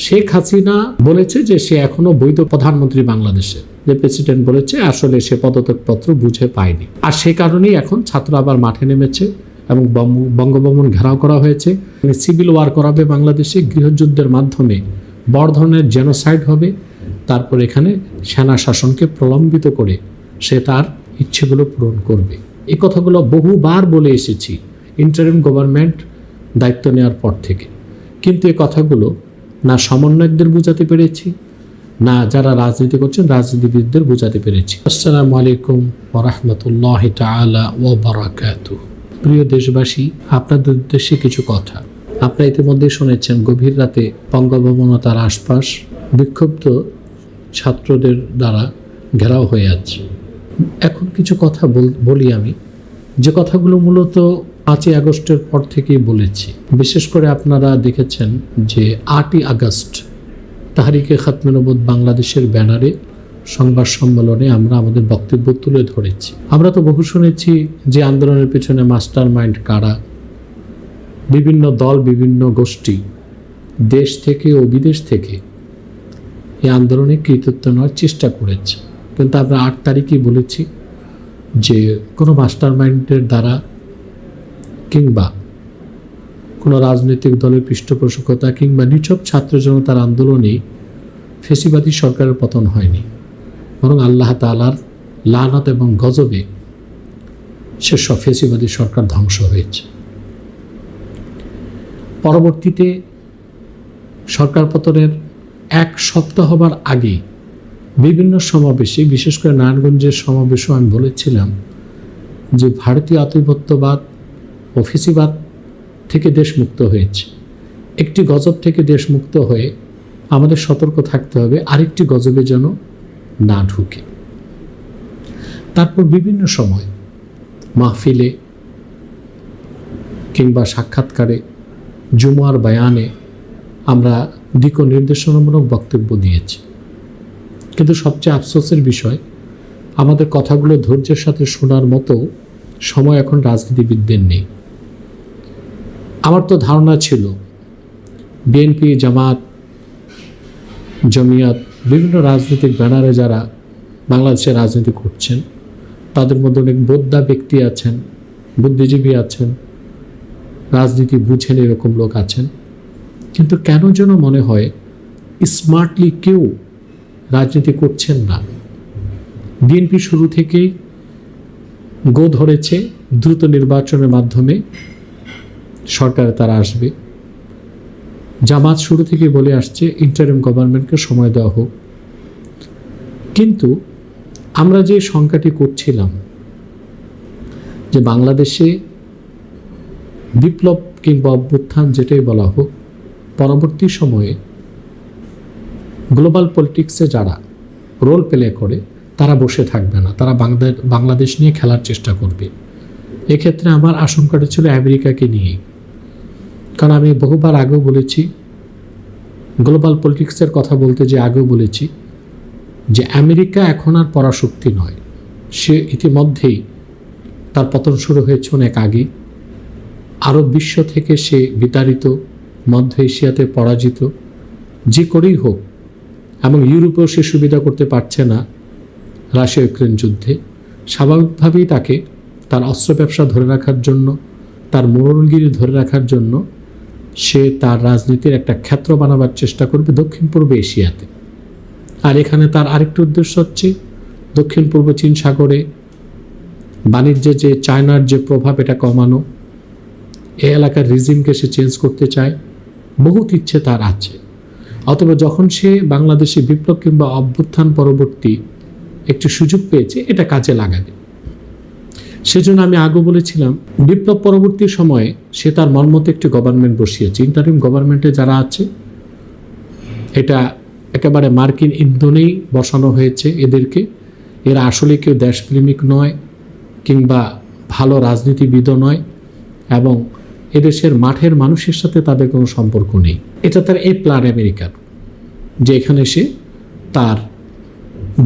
শেখ হাসিনা বলেছে যে সে এখনও বৈধ প্রধানমন্ত্রী বাংলাদেশের যে প্রেসিডেন্ট বলেছে, আসলে সে পদত্যাগপত্র বুঝে পায়নি। আর সে কারণেই এখন ছাত্র আবার মাঠে নেমেছে এবং বঙ্গ- বঙ্গভবন ঘেরাও করা হয়েছে। সিভিল ওয়ার করাবে বাংলাদেশে, গৃহযুদ্ধের মাধ্যমে বড় ধরনের জেনোসাইড হবে। তারপর এখানে সেনা শাসনকে প্রলম্বিত করে সে তার ইচ্ছেগুলো পূরণ করবে। এই কথাগুলো বহুবার বলে এসেছি ইন্টারিম গভর্নমেন্ট দায়িত্ব নেওয়ার পর থেকে। কিন্তু এই কথাগুলো না সমন্বয়কদের বোঝাতে পেরেছি, না যারা রাজনীতি করছেন রাজনীতিবিদদের বোঝাতে পেরেছি। আসসালামু আলাইকুম ওরহমতুল্লাহ তালা ও বারাকাতু প্রিয় দেশবাসী, আপনাদের উদ্দেশ্যে কিছু কথা। আপনারা ইতিমধ্যে শুনেছেন, গভীর রাতে বঙ্গভবন তার আশপাশ বিক্ষুব্ধ ছাত্রদের দ্বারা ঘেরাও হয়ে আছে। এখন কিছু কথা বলি আমি। যে কথাগুলো মূলত পাঁচই আগস্টের পর থেকেই বলেছি। বিশেষ করে আপনারা দেখেছেন যে আটই আগস্ট তাহারিকে খাতমেনবদ বাংলাদেশের ব্যানারে সংবাদ সম্মেলনে আমরা আমাদের বক্তব্য তুলে ধরেছি। আমরা তো বহু শুনেছি যে আন্দোলনের পেছনে মাস্টার মাইন্ড কারা, বিভিন্ন দল, বিভিন্ন গোষ্ঠী, দেশ থেকে ও বিদেশ থেকে এই আন্দোলনে কৃতিত্ব নেওয়ার চেষ্টা করেছে। কিন্তু আমরা আট তারিখই বলেছি যে কোনো মাস্টার মাইন্ডের দ্বারা কিংবা কোনো রাজনৈতিক দলের পৃষ্ঠপোষকতা কিংবা নিছক ছাত্র জনতার আন্দোলনে ফেসিবাদী সরকারের পতন হয়নি, বরং আল্লাহ তালার লানত এবং গজবে সেসব ফেসিবাদী সরকার ধ্বংস হয়েছে। পরবর্তীতে সরকার পতনের এক সপ্তাহ হবার আগে বিভিন্ন সমাবেশে, বিশেষ করে নারায়ণগঞ্জের সমাবেশেও আমি বলেছিলাম যে ভারতীয় আধিপত্যবাদ ও ফেসিবাদ থেকে দেশ মুক্ত হয়েছে। একটি গজব থেকে দেশ মুক্ত হয়ে আমাদের সতর্ক থাকতে হবে, আরেকটি গজবে যেন না ঢুকে। তারপর বিভিন্ন সময় মাহফিলে কিংবা সাক্ষাৎকারে জুমার বায়ানে আমরা দিক নির্দেশনামূলক বক্তব্য দিয়েছি। কিন্তু সবচেয়ে আফসোসের বিষয়, আমাদের কথাগুলো ধৈর্যের সাথে শোনার মতো সময় এখন রাজনীতিবিদদের নেই। আমার তো ধারণা ছিল বিএনপি, জামাত, জমিয়াত, বিভিন্ন রাজনৈতিক ব্যানারে যারা বাংলাদেশে রাজনীতি করছেন, তাদের মধ্যে অনেক বোদ্ধা ব্যক্তি আছেন, বুদ্ধিজীবী আছেন, রাজনীতি বুঝেন এরকম লোক আছেন। কিন্তু কেন যেন মনে হয় স্মার্টলি কেউ রাজনীতি করছেন না। বিএনপি শুরু থেকেই গো ধরেছে দ্রুত নির্বাচনের মাধ্যমে সরকারে তারা আসবে। জামাত শুরু থেকে বলে আসছে ইন্টারিম গভর্নমেন্টকে সময় দেওয়া হোক। কিন্তু আমরা যে সংখ্যাটি করছিলাম, যে বাংলাদেশে বিপ্লব কিংবা অভ্যুত্থান যেটাই বলা হোক, পরবর্তী সময়ে গ্লোবাল পলিটিক্সে যারা রোল প্লে করে, তারা বসে থাকবে না। তারা বাংলাদেশ নিয়ে খেলার চেষ্টা করবে। এক্ষেত্রে আমার আশঙ্কাটা ছিল আমেরিকাকে নিয়ে। কারণ আমি বহুবার আগেও বলেছি গ্লোবাল পলিটিক্সের কথা বলতে যে আগেও বলেছি, যে আমেরিকা এখন আর পরাশক্তি নয়। সে ইতিমধ্যেই তার পতন শুরু হয়েছে অনেক আগে আরব বিশ্ব থেকে সে বিতাড়িত, মধ্য এশিয়াতে পরাজিত, যে করেই হোক, এবং ইউরোপেও সে সুবিধা করতে পারছে না রাশিয়া ইউক্রেন যুদ্ধে। স্বাভাবিকভাবেই তাকে তার অস্ত্র ব্যবসা ধরে রাখার জন্য, তার মোড়লগিরি ধরে রাখার জন্য সে তার রাজনীতির একটা ক্ষেত্র বানাবার চেষ্টা করবে দক্ষিণ পূর্ব এশিয়াতে। আর এখানে তার আরেকটি উদ্দেশ্য হচ্ছে, দক্ষিণ পূর্ব চীন সাগরে বাণিজ্যে যে চায়নার যে প্রভাব এটা কমানো, এ এলাকার রিজিমকে সে চেঞ্জ করতে চায়, বহুত ইচ্ছে তার আছে। অথবা যখন সে বাংলাদেশে বিপ্লব কিংবা অভ্যুত্থান পরবর্তী একটি সুযোগ পেয়েছে, এটা কাজে লাগাবে। সেজন্য আমি আগে বলেছিলাম, বিপ্লব পরবর্তী সময়ে সে তার মনমতো একটি গভর্নমেন্ট বসিয়েছে। ইন্টারিম গভর্নমেন্টে যারা আছে, এটা একেবারে মার্কিন ইন্ধনেই বসানো হয়েছে এদেরকে। এরা আসলে কেউ দেশপ্রেমিক নয় কিংবা ভালো রাজনীতিবিদও নয় এবং এদেশের মাঠের মানুষের সাথে তাদের কোনো সম্পর্ক নেই। এটা তার এই প্ল্যান আমেরিকার যে এখানে সে তার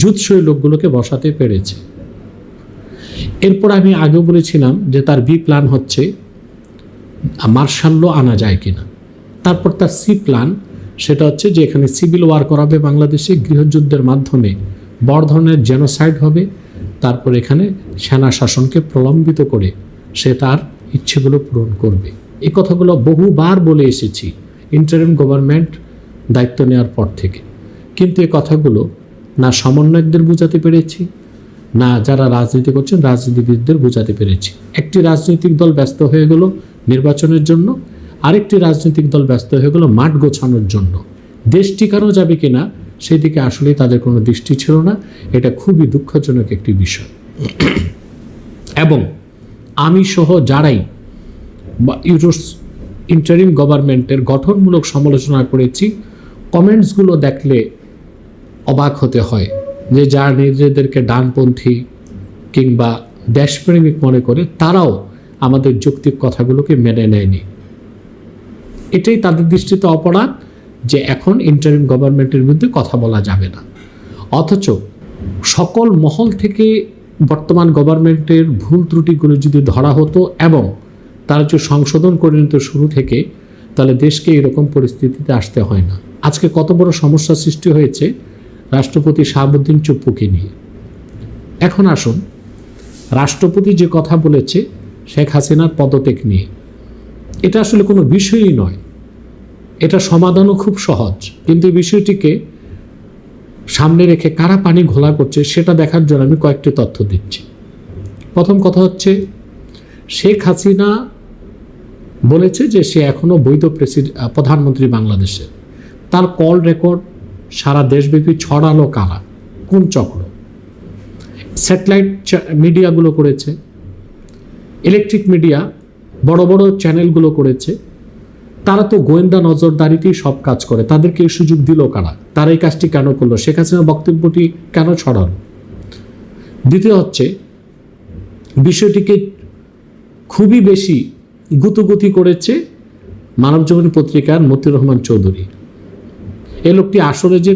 জুৎসই লোকগুলোকে বসাতে পেরেছে। এরপর আমি আগেও বলেছিলাম যে তার বি প্ল্যান হচ্ছে মার্শাল্য আনা যায় কিনা। তারপর তার সি প্ল্যান, সেটা হচ্ছে যে এখানে সিভিল ওয়ার করাবে বাংলাদেশে, গৃহযুদ্ধের মাধ্যমে বড় ধরনের জেনোসাইড হবে, তারপর এখানে সেনা শাসনকে প্রলম্বিত করে সে তার ইচ্ছেগুলো পূরণ করবে। এই কথাগুলো বহুবার বলে এসেছি ইন্টারিম গভর্নমেন্ট দায়িত্ব নেওয়ার পর থেকে। কিন্তু এই কথাগুলো না সমন্বয়কদের বোঝাতে পেরেছি না, যারা রাজনীতি করছেন, রাজনীতিবিদদের বোঝাতে পেরেছি। একটি রাজনৈতিক দল ব্যস্ত হয়ে গেল নির্বাচনের জন্য, আরেকটি রাজনৈতিক দল ব্যস্ত হয়ে গেল মাঠ গোছানোর জন্য। দেশ টিকানো যাবে কিনা, সেদিকে আসলে তাদের কোনো দৃষ্টি ছিল না, এটা খুবই দুঃখজনক একটি বিষয়। এবং আমি সহ যারাই ইউরোস ইন্টারিম গভর্নমেন্টের গঠনমূলক সমালোচনা করেছি, কমেন্টসগুলো দেখলে অবাক হতে হয়। যে যারা নিজেদেরকে ডানপন্থী কিংবা দেশপ্রেমিক মনে করে, তারাও আমাদের যৌক্তিক কথাগুলোকে মেনে নেয়নি। এটাই তাদের দৃষ্টিতে অপরাধ যে এখন ইন্টারিম গভর্নমেন্টের বিরুদ্ধে কথা বলা যাবে না। অথচ সকল মহল থেকে বর্তমান গভর্নমেন্টের ভুল ত্রুটিগুলো যদি ধরা হতো এবং তারা যদি সংশোধন করে নিত শুরু থেকে, তাহলে দেশকে এরকম পরিস্থিতিতে আসতে হয় না। আজকে কত বড় সমস্যা সৃষ্টি হয়েছে রাষ্ট্রপতি শাহাবুদ্দিন চুপ্পুকে নিয়ে। এখন আসুন, রাষ্ট্রপতি যে কথা বলেছে শেখ হাসিনার পদত্যাগ নিয়ে। এটা আসলে কোনো বিষয়ই নয়। এটা সমাধানও খুব সহজ। কিন্তু এই বিষয়টিকে সামনে রেখে কারা পানি ঘোলা করছে সেটা দেখার জন্য আমি কয়েকটি তথ্য দিচ্ছি। প্রথম কথা হচ্ছে, শেখ হাসিনা বলেছে যে সে এখনও বৈধ প্রেসিড প্রধানমন্ত্রী বাংলাদেশের তার কল রেকর্ড সারা দেশব্যাপী ছড়ালো কারা কোন চক্র স্যাটেলাইট মিডিয়াগুলো করেছে। ইলেকট্রিক মিডিয়া বড় বড় চ্যানেলগুলো করেছে। তারা তো গোয়েন্দা নজরদারিতেই সব কাজ করে। তাদেরকে এই সুযোগ দিল কারা? তারা এই কাজটি কেন করল? শেখ হাসিনার বক্তব্যটি কেন ছড়ালো? দ্বিতীয় হচ্ছে, বিষয়টিকে খুবই বেশি গুতুগুতি করেছে মানবজীবনী পত্রিকার মতিউর রহমান চৌধুরী। এ লোকটি আসলে যে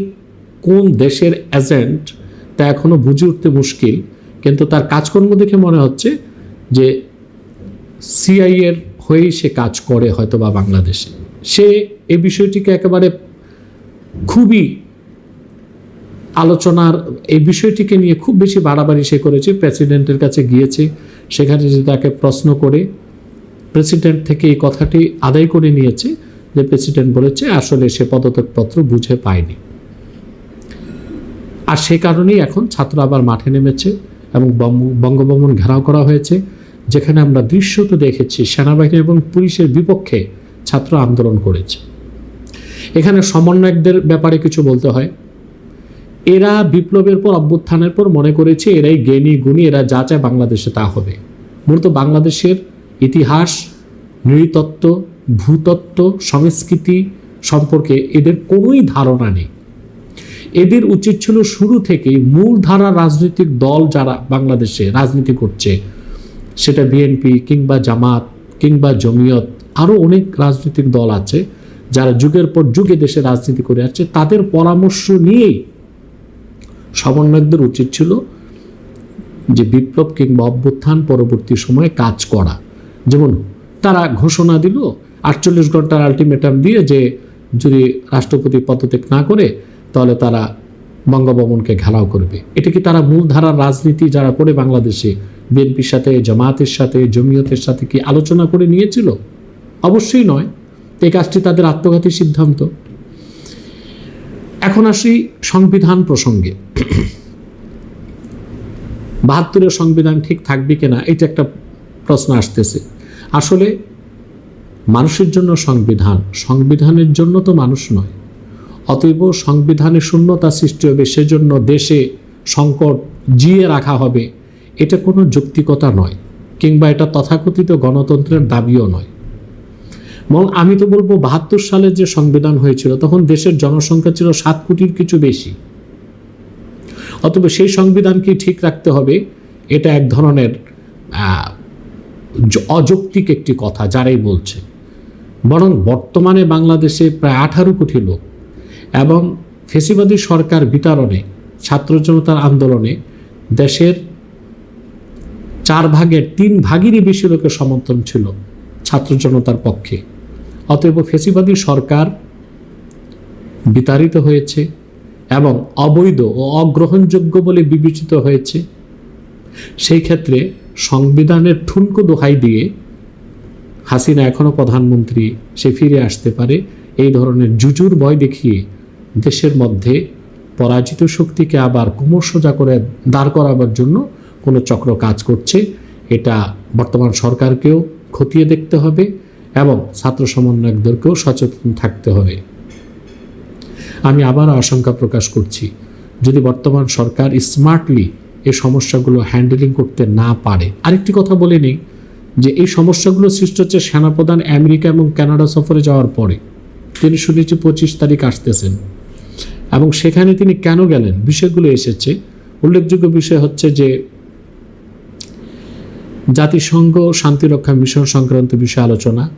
কোন দেশের এজেন্ট তা এখনও বুঝে উঠতে মুশকিল। কিন্তু তার কাজকর্ম দেখে মনে হচ্ছে যে সিআইয়ের হয়েই সে কাজ করে হয়তো বা বাংলাদেশে। সে এ বিষয়টিকে একেবারে খুবই আলোচনার এই বিষয়টিকে নিয়ে খুব বেশি বাড়াবাড়ি সে করেছে। প্রেসিডেন্টের কাছে গিয়েছে, সেখানে যে তাকে প্রশ্ন করে প্রেসিডেন্ট থেকে এই কথাটি আদায় করে নিয়েছে। যে প্রেসিডেন্ট বলেছে, আসলে সে পদত্যাগপত্র বুঝে পায়নি। আর সে কারণেই এখন ছাত্র আবার মাঠে নেমেছে এবং বঙ্গ- বঙ্গভবন ঘেরাও করা হয়েছে, যেখানে আমরা দৃশ্য তো দেখেছি, সেনাবাহিনী এবং পুলিশের বিপক্ষে ছাত্র আন্দোলন করেছে। এখানে সমন্বয়কদের ব্যাপারে কিছু বলতে হয়। এরা বিপ্লবের পর, অভ্যুত্থানের পর মনে করেছে এরাই জ্ঞানী, গুণী, এরা যা চায় বাংলাদেশে তা হবে। মূলত বাংলাদেশের ইতিহাস, নৃতত্ত্ব ভূতত্ত্ব, সংস্কৃতি সম্পর্কে এদের কোনোই ধারণা নেই। এদের উচিত ছিল শুরু থেকেই মূলধারা রাজনৈতিক দল যারা বাংলাদেশে রাজনীতি করছে, সেটা বিএনপি কিংবা জামাত কিংবা জমিয়ত আরও অনেক রাজনৈতিক দল আছে যারা যুগের পর যুগে দেশে রাজনীতি করে আসছে। তাদের পরামর্শ নিয়েই সমন্বয়কদের উচিত ছিল যে বিপ্লব কিংবা অভ্যুত্থান পরবর্তী সময়ে কাজ করা। যেমন তারা ঘোষণা দিল আটচল্লিশ ঘণ্টার আলটিমেটাম দিয়ে যে যদি রাষ্ট্রপতি পদত্যাগ না করে, তাহলে তারা বঙ্গভবনকে ঘেরাও করবে। এটা কি তারা মূলধারার রাজনীতি যারা করে বাংলাদেশে, বিএনপির সাথে, জামায়াতের সাথে, জমিয়তের সাথে কি আলোচনা করে নিয়েছিল? অবশ্যই নয়। এই কাজটি তাদের আত্মঘাতী সিদ্ধান্ত। এখন আসি সংবিধান প্রসঙ্গে। বাহাত্তরের সংবিধান ঠিক থাকবে কিনা এটা একটা প্রশ্ন আসতেছে। আসলে মানুষের জন্য সংবিধান, সংবিধানের জন্য তো মানুষ নয়। অতএব সংবিধানে শূন্যতা সৃষ্টি হবে, সেজন্য দেশে সংকট জিয়ে রাখা হবে, এটা কোনো যৌক্তিকতা নয়, কিংবা এটা তথাকথিত গণতন্ত্রের দাবিও নয়। এবং আমি তো বলব, বাহাত্তর সালে যে সংবিধান হয়েছিল, তখন দেশের জনসংখ্যা ছিল সাত কোটির কিছু বেশি। অতএব সেই সংবিধানকে ঠিক রাখতে হবে, এটা এক ধরনের অযৌক্তিক একটি কথা, যারাই বলছে। বরং বর্তমানে বাংলাদেশে প্রায় আঠারো কোটি লোক এবং ফেসিবাদী সরকার বিতরণে, ছাত্র জনতার আন্দোলনে দেশের চার ভাগের তিন ভাগেরই বেশি লোকের সমর্থন ছিল ছাত্র জনতার পক্ষে। অতএব ফেসিবাদী সরকার বিতাড়িত হয়েছে এবং অবৈধ ও অগ্রহণযোগ্য বলে বিবেচিত হয়েছে। সেই ক্ষেত্রে সংবিধানের ঠুনকো দোহাই দিয়ে হাসিনা এখনও প্রধানমন্ত্রী, সে ফিরে আসতে পারে। এই ধরনের জুজুর ভয় দেখিয়ে দেশের মধ্যে পরাজিত শক্তিকে আবার কুমোর সোজা করে দাঁড় করাবার জন্য কোনো চক্র কাজ করছে, এটা বর্তমান সরকারকেও খতিয়ে দেখতে হবে এবং ছাত্র সমন্বয়কদেরকেও সচেতন থাকতে হবে। আমি আবার আশঙ্কা প্রকাশ করছি, যদি বর্তমান সরকার স্মার্টলি এ সমস্যাগুলো হ্যান্ডেলিং করতে না পারে। আরেকটি কথা বলে নিই যে এই সমস্যাগুলো সৃষ্টি হচ্ছে সেনাপ্রধান আমেরিকা এবং কানাডা সফরে যাওয়ার পরে। তিনি শুনেছি পঁচিশ তারিখ আসতেছেন। এবং সেখানে তিনি কেন গেলেন? বিষয়গুলো এসেছে। উল্লেখযোগ্য বিষয় হচ্ছে যে জাতিসংঘ শান্তিরক্ষা মিশন সংক্রান্ত বিষয় আলোচনা,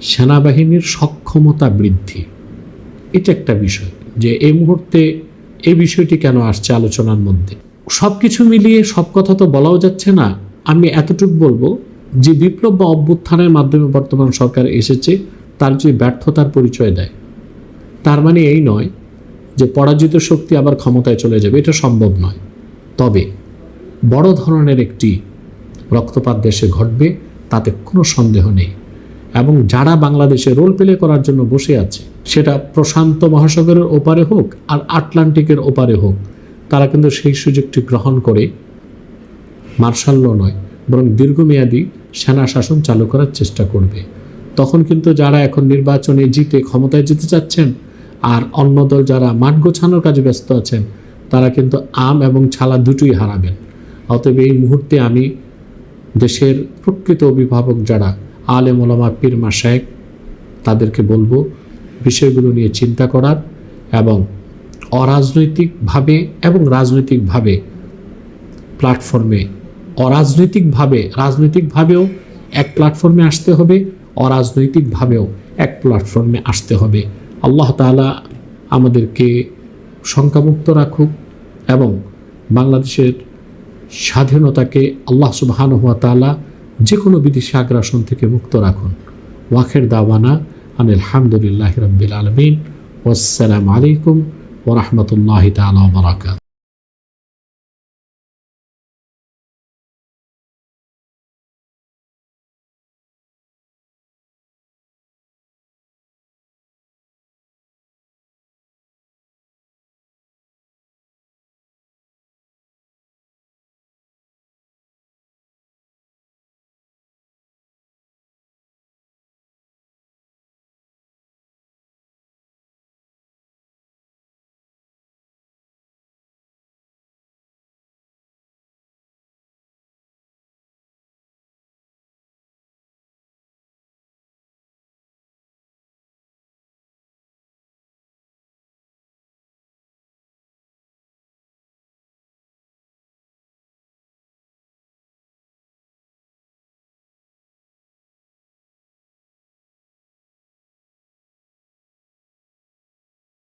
সেনাবাহিনীর সক্ষমতা বৃদ্ধি। এটা একটা বিষয় যে এই মুহূর্তে এই বিষয়টি কেন আসছে আলোচনার মধ্যে। সব কিছু মিলিয়ে সব কথা তো বলাও যাচ্ছে না। আমি এতটুকু বলব যে বিপ্লব বা অভ্যুত্থানের মাধ্যমে বর্তমান সরকার এসেছে, তার যে ব্যর্থতার পরিচয় দেয়। তার মানে এই নয় যে পরাজিত শক্তি আবার ক্ষমতায় চলে যাবে, এটা সম্ভব নয়। তবে বড় ধরনের একটি রক্তপাত দেশে ঘটবে, তাতে কোনো সন্দেহ নেই। এবং যারা বাংলাদেশে রোল প্লে করার জন্য বসে আছে, সেটা প্রশান্ত মহাসাগরের ওপারে হোক আর আটলান্টিকের ওপারে হোক, তারা কিন্তু সেই সুযোগটি গ্রহণ করে মার্শাল্য নয়, বরং দীর্ঘমেয়াদী সেনা শাসন চালু করার চেষ্টা করবে। তখন কিন্তু যারা এখন নির্বাচনে জিতে ক্ষমতায় যেতে চাচ্ছেন আর অন্য দল যারা মাঠ গোছানোর কাজে ব্যস্ত আছেন, তারা কিন্তু আম এবং ছালা দুটোই হারাবেন। অতএব এই মুহূর্তে আমি দেশের প্রকৃত অভিভাবক যারা আলেম ওলামা পীর মাসায়েক তাদেরকে বলব বিষয়গুলো নিয়ে চিন্তা করার এবং অরাজনৈতিকভাবে এবং রাজনৈতিকভাবে প্ল্যাটফর্মে অরাজনৈতিকভাবে, রাজনৈতিকভাবেও এক প্ল্যাটফর্মে আসতে হবে, অরাজনৈতিকভাবেও এক প্ল্যাটফর্মে আসতে হবে। আল্লাহ তাআলা আমাদেরকে শঙ্কামুক্ত রাখুক এবং বাংলাদেশের স্বাধীনতাকে আল্লাহ সুবহান হুয়া তাআলা যে কোনো বিদেশি আগ্রাসন থেকে মুক্ত রাখুন। ওয়াখের দাওয়ানা আনিল হামদুলিল্লাহ রব্বিল আলমিন। ওয়াসালাম আলাইকুম ওরহমতুল্লাহ তালা বারাকাত